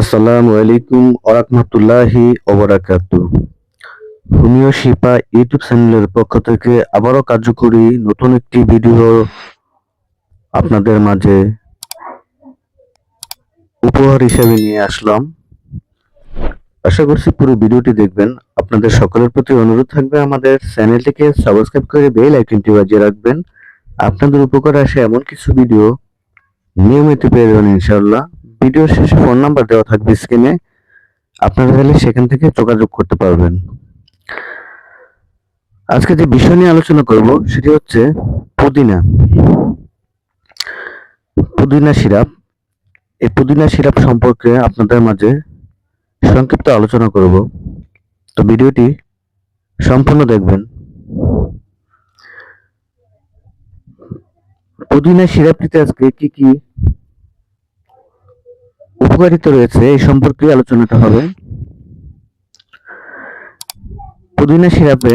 আসসালামু আলাইকুম ওরহমতুল্লাহি ওবরাকাতু হোমিও শিপা ইউটিউব চ্যানেলের পক্ষ থেকে আবারও কার্যকরী নতুন একটি ভিডিও আপনাদের মাঝে উপহার হিসেবে নিয়ে আসলাম। আশা করছি পুরো ভিডিওটি দেখবেন। আপনাদের সকলের প্রতি অনুরোধ থাকবে আমাদের চ্যানেলটিকে সাবস্ক্রাইব করে বেল আইকনটি বাজিয়ে রাখবেন। আপনাদের উপকারে আসে এমন কিছু ভিডিও নিয়মিত পেয়ে যাবেন ইনশাআল্লাহ। ভিডিও শেষে ফোন নাম্বার দেওয়া থাকবে স্ক্রিনে আপনারা চাইলে সেখান থেকে যোগাযোগ করতে পারবেন। আজকে যে বিষয় নিয়ে আলোচনা করব, সেটি হচ্ছে পুদিনা। পুদিনা সিরাপ। এই পুদিনা সিরাপ সম্পর্কে আপনাদের মাঝে সংক্ষিপ্ত আলোচনা করব। তো ভিডিওটি সম্পূর্ণ দেখবেন। পুদিনা সিরাপটিতে আজকে কি কি উপকারিতা রয়েছে, এই সম্পর্কে আলোচনাটা হবে। পুদিনা সিরাপে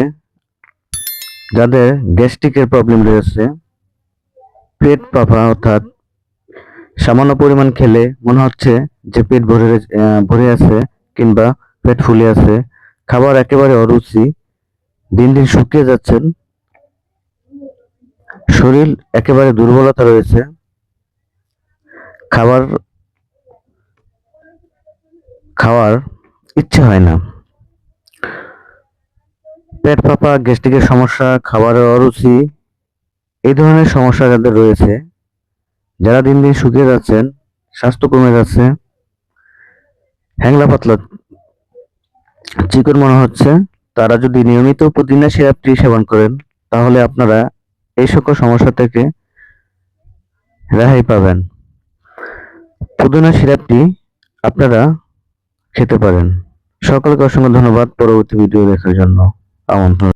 যাদের গ্যাস্ট্রিকের প্রবলেম রয়েছে, পেট পাফা অর্থাৎ সামান্য পরিমাণ খেলে মনে হচ্ছে যে পেট ভরে ভরে আছে কিংবা পেট ফুলে আছে। খাবার একেবারে অরুচি, দিন দিন শুকিয়ে যাচ্ছেন। শরীর একেবারে দুর্বলতা রয়েছে। খাবার খাওয়ার ইচ্ছে হয় না। পেট ফাঁপা গ্যাস্ট্রিকের সমস্যা, খাবারের অরুচি, এই ধরনের সমস্যা যাদের রয়েছে, যারা দিন দিন শুকিয়ে যাচ্ছেন, স্বাস্থ্য কমে যাচ্ছে, হ্যাংলা পাতলা চিকন মনে হচ্ছে, তারা যদি নিয়মিত পুদিনা সিরাপটি সেবন করেন, তাহলে আপনারা এই সকল সমস্যা থেকে রেহাই পাবেন। পুদিনা সিরাপটি আপনারা খেতে পারেন। সকলকে অসংখ্য ধন্যবাদ পরবর্তী ভিডিও দেখার জন্য। আমন্ত্রণ।